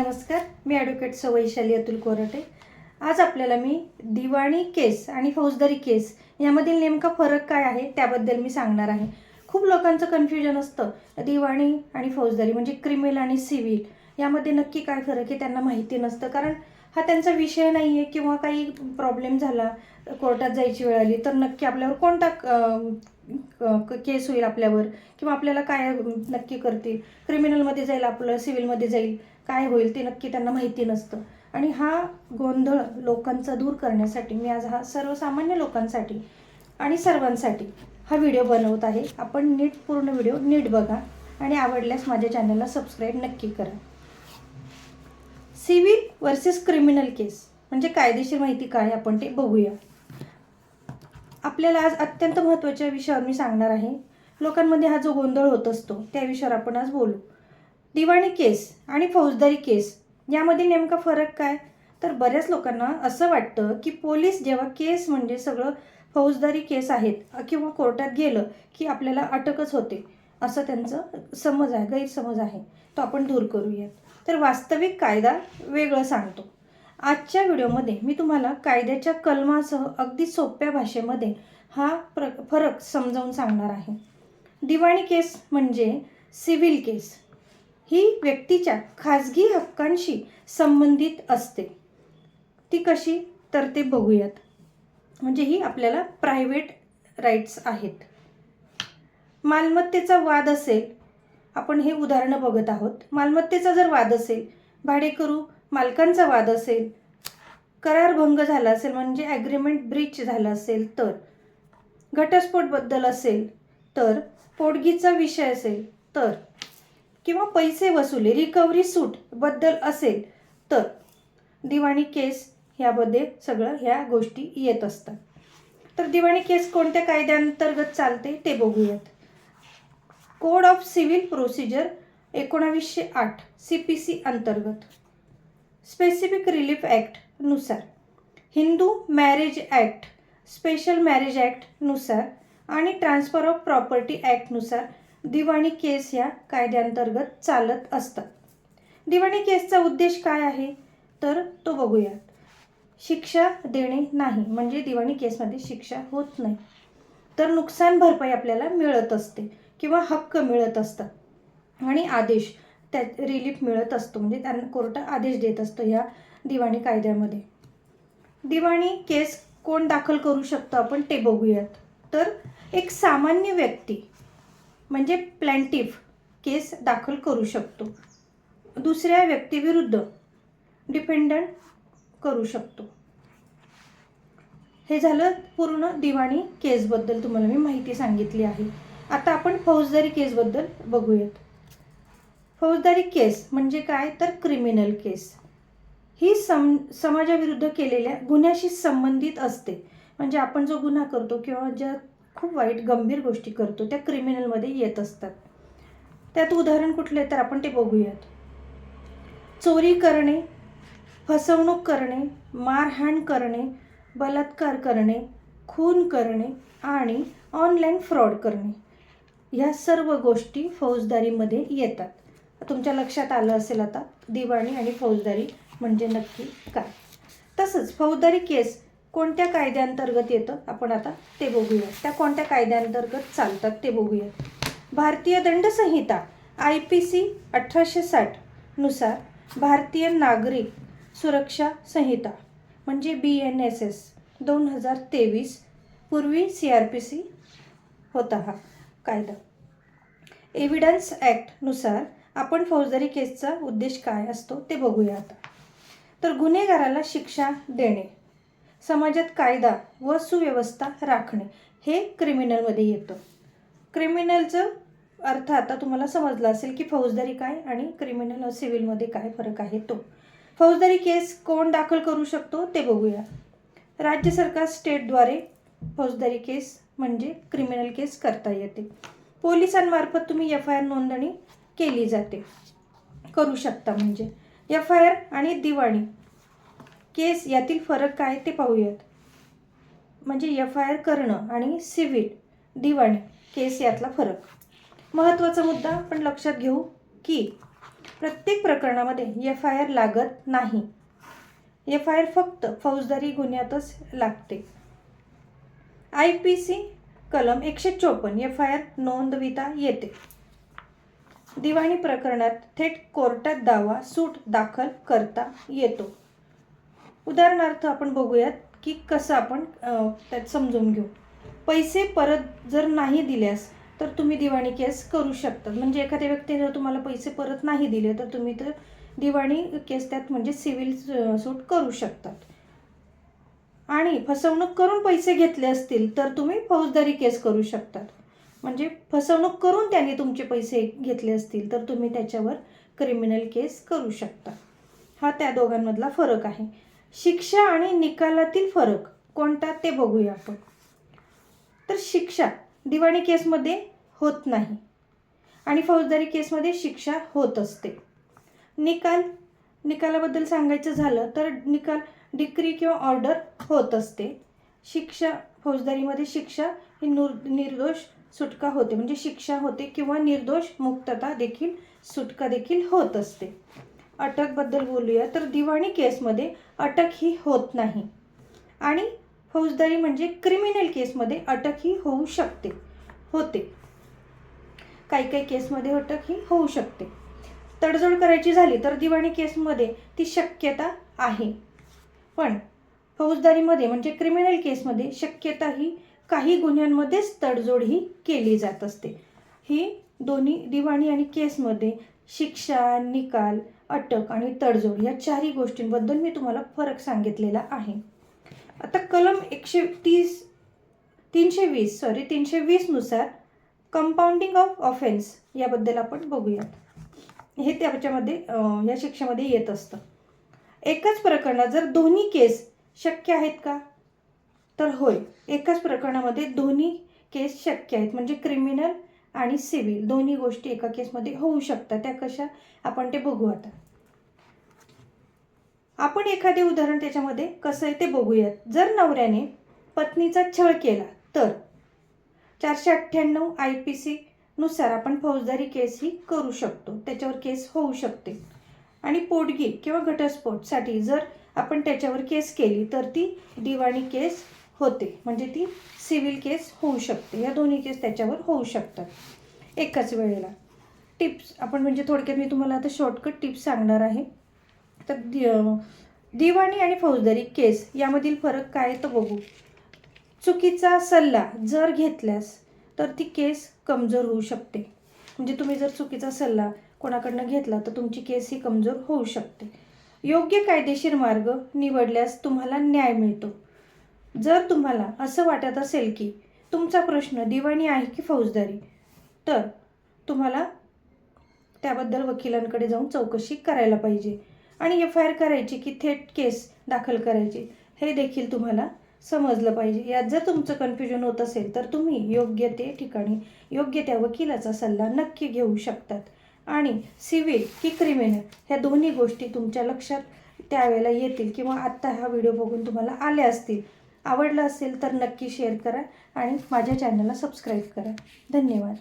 नमस्कार मी ॲडव्होकेट सौ अतुल कोरटे. आज आपल्याला मी दिवाणी केस आणि फौजदारी केस यामधील नेमका फरक काय आहे त्याबद्दल मी सांगणार आहे. खूप लोकांचं कन्फ्युजन असतं. दिवाणी आणि फौजदारी म्हणजे क्रिमिनल आणि सिव्हिल यामध्ये नक्की काय फरक आहे त्यांना माहिती नसतं. कारण हा त्यांचा विषय नाही आहे किंवा काही प्रॉब्लेम झाला कोर्टात जायची वेळ आली तर नक्की आपल्यावर कोणता केस होईल आपल्यावर? किंवा आपल्याला काय नक्की करतील? क्रिमिनलमध्ये जाईल आपलं सिव्हिलमध्ये जाईल. काय होईल ते नक्की त्यांना माहिती नसतं. आणि हा गोंधळ लोकांचा दूर करण्यासाठी मी आज हा सर्वसामान्य लोकांसाठी आणि सर्वांसाठी हा व्हिडिओ बनवत आहे. आपण नीट पूर्ण व्हिडिओ नीट बघा आणि आवडल्यास माझ्या चॅनलला सबस्क्राईब नक्की करा. सिव्हिल वर्सेस क्रिमिनल केस म्हणजे कायदेशीर माहिती काय आपण ते बघूया. आपल्याला आज अत्यंत महत्त्वाच्या विषयावर मी सांगणार आहे. लोकांमध्ये हा जो गोंधळ होत असतो त्या विषयावर आपण आज बोलू. दिवाणी केस आणि फौजदारी केस यामध्ये नेमका फरक काय? तर बऱ्याच लोकांना असं वाटतं की पोलीस जेव्हा केस म्हणजे सगळं फौजदारी केस आहेत किंवा कोर्टात गेलं की आपल्याला अटकच होते असं त्यांचं समज आहे गैरसमज आहे. तो आपण दूर करूयात. तर वास्तविक कायदा वेगळं सांगतो. आजच्या व्हिडिओमध्ये मी तुम्हाला कायद्याच्या कलमासह अगदी सोप्या भाषेमध्ये हा प्र फरक समजावून सांगणार आहे. दिवाणी केस म्हणजे सिव्हिल केस. ही व्यक्तीच्या खाजगी हक्कांशी संबंधित असते. ती कशी? तर ते बघूयात. म्हणजे ही आपल्याला प्रायव्हेट राईट्स आहेत. मालमत्तेचा वाद असेल आपण हे उदाहरणं बघत आहोत. मालमत्तेचा जर वाद असेल भाडेकरू मालकांचा वाद असेल करारभंग झाला असेल म्हणजे ॲग्रीमेंट ब्रीच झाला असेल तर घटस्फोटबद्दल असेल तर पोटगीचा विषय असेल तर किंवा पैसे वसुली रिकव्हरी सूटबद्दल असेल तर दिवाणी केस ह्यामध्ये सगळं ह्या गोष्टी येत असतात. तर दिवाणी केस कोणत्या कायद्यांतर्गत चालते ते बघूयात. कोड ऑफ सिव्हिल प्रोसिजर एकोणावीसशे आठ सी पी सी अंतर्गत. Specific relief ॲक्टनुसार Hindu marriage act special marriage ॲक्टनुसार आणि ट्रान्सफर ऑफ प्रॉपर्टी ॲक्टनुसार दिवाणी केस ह्या कायद्यांतर्गत चालत असतात. दिवाणी केसचा उद्देश काय आहे? तर तो बघूयात शिक्षा देणे नाही म्हणजे दिवाणी केसमध्ये शिक्षा होत नाही. तर नुकसान भरपाई आपल्याला मिळत असते किंवा हक्क मिळत असतात. आणि आदेश त्या रिलीफ मिळत असतो म्हणजे त्यांना कोर्ट आदेश देत असतो ह्या दिवाणी कायद्यामध्ये. दिवाणी केस कोण दाखल करू शकतो आपण ते बघूयात. तर एक सामान्य व्यक्ती म्हणजे प्लॅन्टिफ केस दाखल करू शकतो. दुसऱ्या व्यक्तीविरुद्ध डिपेंडंट करू शकतो. हे झालं पूर्ण दिवाणी केसबद्दल तुम्हाला मी माहिती सांगितली आहे. आता आपण फौजदारी केसबद्दल बघूयात. फौजदारी केस म्हणजे काय? तर क्रिमिनल केस ही सम समाजाविरुद्ध केलेल्या गुन्ह्याशी संबंधित असते. म्हणजे आपण जो गुन्हा करतो किंवा ज्या खूप वाईट गंभीर गोष्टी करतो. त्या क्रिमिनलमध्ये येत असतात. त्यात उदाहरण कुठले तर आपण ते बघूयात. चोरी करणे फसवणूक करणे मारहाण करणे बलात्कार करणे खून करणे आणि ऑनलाईन फ्रॉड करणे. ह्या सर्व गोष्टी फौजदारीमध्ये येतात. तुमच्या लक्षात आलं असेल आता दिवाणी आणि फौजदारी म्हणजे नक्की काय? तसंच फौजदारी केस कोणत्या कायद्यांतर्गत येतं? आपण आता ते बघूया त्या कोणत्या कायद्यांतर्गत चालतात ते बघूया भारतीय दंडसंहिता आय पी सी अठराशे साठनुसार भारतीय नागरिक सुरक्षा संहिता म्हणजे बी एन एस एस दोन हजार तेवीस पूर्वी सी आर पी सी होता हा कायदा. एव्हिडन्स ॲक्टनुसार आपण फौजदारी केसचा उद्देश काय असतो ते बघूया आता. तर गुन्हेगाराला शिक्षा देणे. समाजात कायदा व सुव्यवस्था राखणे हे क्रिमिनलमध्ये येतं. क्रिमिनलचं अर्थ आता तुम्हाला समजला असेल की फौजदारी काय आणि क्रिमिनल सिव्हिलमध्ये काय फरक आहे तो. फौजदारी केस कोण दाखल करू शकतो ते बघूया. राज्य सरकार स्टेटद्वारे फौजदारी केस म्हणजे क्रिमिनल केस करता येते. पोलिसांमार्फत तुम्ही एफ आय आर नोंदणी केली जाते. करू शकता म्हणजे. एफ आय आर आणि दिवाणी केस यातील फरक काय ते पाहूयात. म्हणजे एफ आय आर करणं आणि सिव्हिल दिवाणी केस यातला फरक. महत्त्वाचा मुद्दा आपण लक्षात घेऊ की प्रत्येक प्रकरणामध्ये एफ आय आर लागत नाही. एफ आय आर फक्त फौजदारी गुन्ह्यातच लागते. आय पी सी कलम एकशे चोपन्न एफ आय आर नोंदविता येते. दिवाणी प्रकरणात थेट कोर्टात दावा सूट दाखल करता येतो. उदाहरणार्थ आपण बघूयात की कसं आपण त्यात समजून घेऊ. पैसे परत जर नाही दिल्यास तर तुम्ही दिवाणी केस करू शकता म्हणजे एखाद्या व्यक्तीने जर तुम्हाला पैसे परत नाही दिले तर तुम्ही तर दिवाणी केस त्यात म्हणजे सिव्हिल सूट करू शकतात. आणि फसवणूक करून पैसे घेतले असतील तर तुम्ही फौजदारी केस करू शकतात. म्हणजे फसवणूक करून त्यांनी तुमचे पैसे घेतले असतील तर तुम्ही त्याच्यावर क्रिमिनल केस करू शकता. हा त्या दोघांमधला फरक आहे. शिक्षा आणि निकालातील फरक कोणता ते बघूया आपण. तर शिक्षा दिवाणी केसमध्ये होत नाही आणि फौजदारी केसमध्ये शिक्षा होत असते. निकाल निकालाबद्दल सांगायचं झालं तर निकाल डिक्री किंवा ऑर्डर होत असते. शिक्षा फौजदारीमध्ये शिक्षा ही नुर निर्दोष सुटका होते. म्हणजे शिक्षा होते किंवा निर्दोष मुक्तता देखील सुटका देखील होत असते. अटकबद्दल बोलूया. तर दिवाणी केसमध्ये अटक ही होत नाही. आणि फौजदारी म्हणजे क्रिमिनल केसमध्ये अटक ही होऊ शकते. होते. काही काही केसमध्ये अटक ही होऊ शकते. तडजोड करायची झाली तर दिवाणी केसमध्ये ती शक्यता आहे. पण फौजदारीमध्ये म्हणजे क्रिमिनल केसमध्ये शक्यता ही काही गुन्ह्यांमध्येच तडजोड ही केली जात असते. ही दोन्ही दिवाणी आणि केसमध्ये शिक्षा निकाल अटक आणि तडजोड या चारही गोष्टींबद्दल मी तुम्हाला फरक सांगितलेला आहे. आता कलम एकशे तीस तीनशे वीस सॉरी तीनशे वीसनुसार कंपाऊंडिंग ऑफ ऑफेन्स याबद्दल आपण बघूयात. हे त्याच्यामध्ये या शिक्षेमध्ये येत असतं. एकाच प्रकरणात जर दोन्ही केस शक्य आहेत का? तर होय एकाच प्रकरणामध्ये दोन्ही केस शक्य आहेत. म्हणजे क्रिमिनल आणि सिव्हिल दोन्ही गोष्टी एका केसमध्ये होऊ शकतात. त्या कशा? आपण ते बघू आता. आपण एखादे उदाहरण त्याच्यामध्ये कसं आहे ते बघूयात. जर नवऱ्याने पत्नीचा छळ केला तर चारशे अठ्ठ्याण्णव आय पी सी नुसार आपण फौजदारी केस ही करू शकतो. त्याच्यावर केस होऊ शकते. आणि पोटगी किंवा घटस्फोटसाठी जर आपण त्याच्यावर केस केली तर ती दिवाणी केस होते. म्हणजे ती सिव्हिल केस होऊ शकते. या दोन्ही केस त्याच्यावर होऊ शकतात. एकाच वेळेला. टिप्स आपण म्हणजे थोडक्यात मी तुम्हाला आता शॉर्टकट टिप्स सांगणार आहे. तर दि दिवाणी आणि फौजदारी केस यामधील फरक काय तर बघू. चुकीचा सल्ला जर घेतल्यास तर ती केस कमजोर होऊ शकते. म्हणजे तुम्ही जर चुकीचा सल्ला कोणाकडनं घेतला तर तुमची केस ही कमजोर होऊ शकते. योग्य कायदेशीर मार्ग निवडल्यास तुम्हाला न्याय मिळतो. जर तुम्हाला असं वाटत असेल की तुमचा प्रश्न दिवाणी आहे की फौजदारी तर तुम्हाला त्याबद्दल वकिलांकडे जाऊन चौकशी करायला पाहिजे आणि एफ आय आर करायची की थेट केस दाखल करायची हे देखील तुम्हाला समजलं पाहिजे. यात जर तुमचं कन्फ्युजन होत असेल तर तुम्ही योग्य ते ठिकाणी योग्य त्या वकिलाचा सल्ला नक्की घेऊ शकतात. आणि सिव्हिल की क्रिमिनल ह्या दोन्ही गोष्टी तुमच्या लक्षात त्यावेळेला येतील किंवा आत्ता हा व्हिडिओ बघून तुम्हाला आल्या असतील. आवडलं असेल तर नक्की शेअर करा आणि माझ्या चॅनलला सबस्क्राईब करा. धन्यवाद.